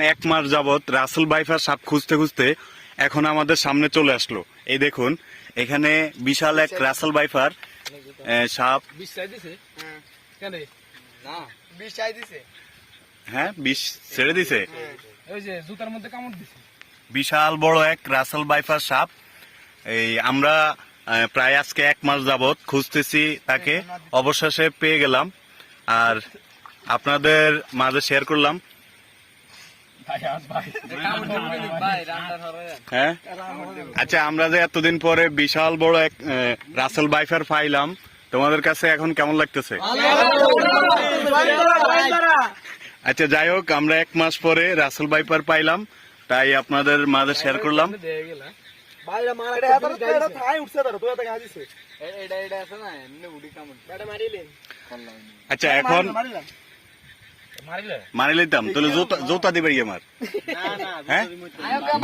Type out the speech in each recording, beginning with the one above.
এক মাস যাবত রাসেল বাইফার সাপ খুঁজতে খুঁজতে এখন আমাদের সামনে চলে আসলো। এই দেখুন এখানে বিশাল এক রাসেল বাইফার সাপ। হ্যাঁ বিষ ছেড়ে দিছে? ওই যে জুতার মধ্যে কামড় দিছে। বিশাল বড় এক রাসেল বাইফার সাপ। এই আমরা আহ, প্রায় আজকে এক মাস যাবত খুঁজতেছি তাকে। অবশেষে পেয়ে গেলাম। আর আপনাদের মাঝে শেয়ার করলাম। হ্যাঁ? আচ্ছা আমরা যে এতদিন পরে বিশাল বড় এক রাসেল বাইফার পাইলাম তোমাদের কাছে এখন কেমন লাগতেছে? আচ্ছা যাই হোক আমরা এক মাস পরে রাসেল বাইপার পাইলাম তাই আপনাদের মাঝে শেয়ার করলাম। আচ্ছা এখন মানি লইতাম তাহলে জোতা জোতা দিবে গিয়ে আমার। হ্যাঁ?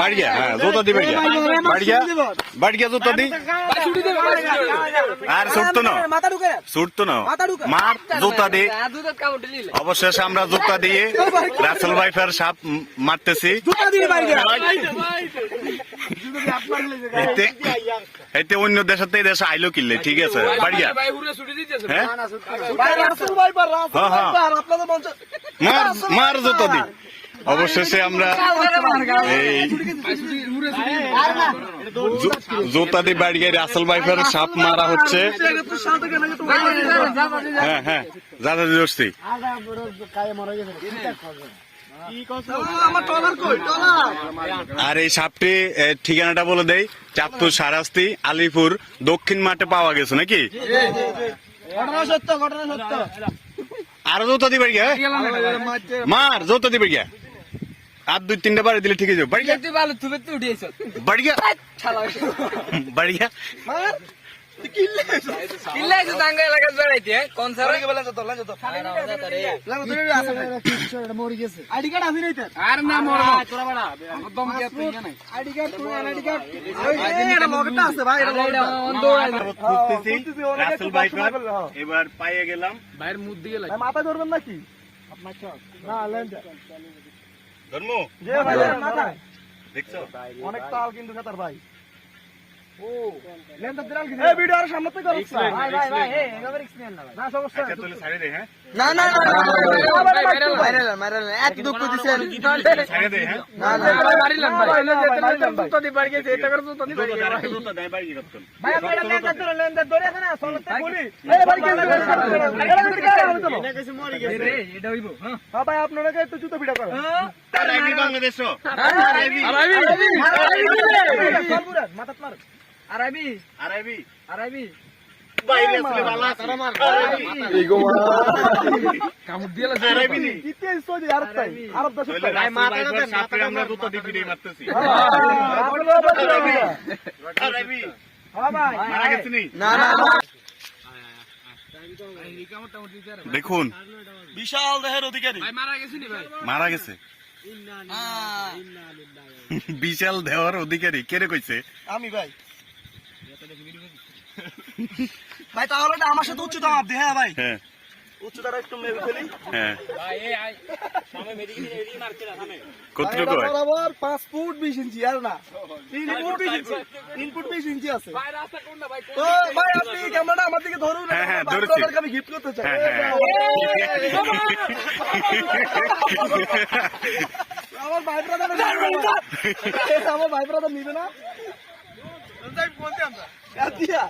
বাড়িয়া হ্যাঁ জোতা দিবে গিয়া বাড়িয়া বাড়িয়া জোতা দি। আর ছুটতো না। ছুটতো না। মার জোতা দি। অবশেষে আমরা জোতা দিয়ে রাসেল বাইফার সাপ মারতেছি। এতে অন্য দেশের থেকে দেশে আইলো কিনলে ঠিক আছে। বাড়িয়া হ্যাঁ? রাসেল হ্যাঁ, হ্যাঁ। ভাইপার আপনাদের মঞ্চ মার মার জোতা দি অবশেষে আমরা এই জোতা দিয়ে বাড়ি গিয়ে রাসেল বাইফের সাপ মারা হচ্ছে। হ্যাঁ হ্যাঁ দাদা দিদর্শী আমার টলার কই টলার আর এই সাপটি ঠিকানাটা বলে দেই চাঁদপুর সারাস্তি আলিপুর দক্ষিণ মাঠে পাওয়া গেছে নাকি? ঘটনা সত্য ঘটনা সত্য। আরও জোতা দিবার গিয়া মার জোতা দিবার গিয়া আর দুই তিনটা বাড়ি দিলে ঠিক আছে বাড়ি গিয়া বাড়ি গিয়া বাড়ি গিয়া এবার পাইয়ে গেলাম বাইরের মুখ দিয়ে মাথা ধরবেন নাকি ধর্ম দেখছ অনেক তাল কিন্তু ভাই না ভাই না আচ্ছা হ্যাঁ এত দুঃখ দিছেন হ্যাঁ না না মারিলাম ভাই জুতো দি বাড়ি গেছে এটা করে জুতো দি জোতা দাঁড়া জোতা দেয় গিয়ে করতেন ভাই আপনারা লেন ধরে লেন ধরে আছে না চলতে বলি এই বাড়ি কেন রে এটা হইবো হ্যাঁ হ্যাঁ ভাই আপনারা একটু জুতো ভিড়া করেন আইবি বাংলাদেশ মাথা মার আরাইবি আরাইবি আরাইবি হ্যাঁ ভাই মারা গেছে নি না দেখুন। বিশাল দেহের অধিকারী। ভাই মারা গেছে নি ভাই? মারা গেছে। বিশাল দেওয়ার অধিকারী। কেড়ে কইছে? আমি ভাই। ভাই তাহলে আমার সাথে উচ্চতা মাপ দি হ্যাঁ ভাই হ্যাঁ উচ্চতাটা একটু মেপে ফেলি হ্যাঁ ভাই এই আই সামনে মেডিকেল এডি মারতে না সামনে কতটুকু হয় বরাবর পাঁচ ফুট বিশ ইঞ্চি আর না ফুট বিশ ইঞ্চি ফুট আছে ভাই রাস্তা কোন না ভাই তো ভাই আপনি ক্যামেরাটা আমার দিকে ধরুন হ্যাঁ, হ্যাঁ, আমার আমি গিফট করতে চাই হ্যাঁ, হ্যাঁ। আমার ভাই ব্রাদার আমার ভাই ব্রাদার নিবে না বলতে আমরা சத்தியா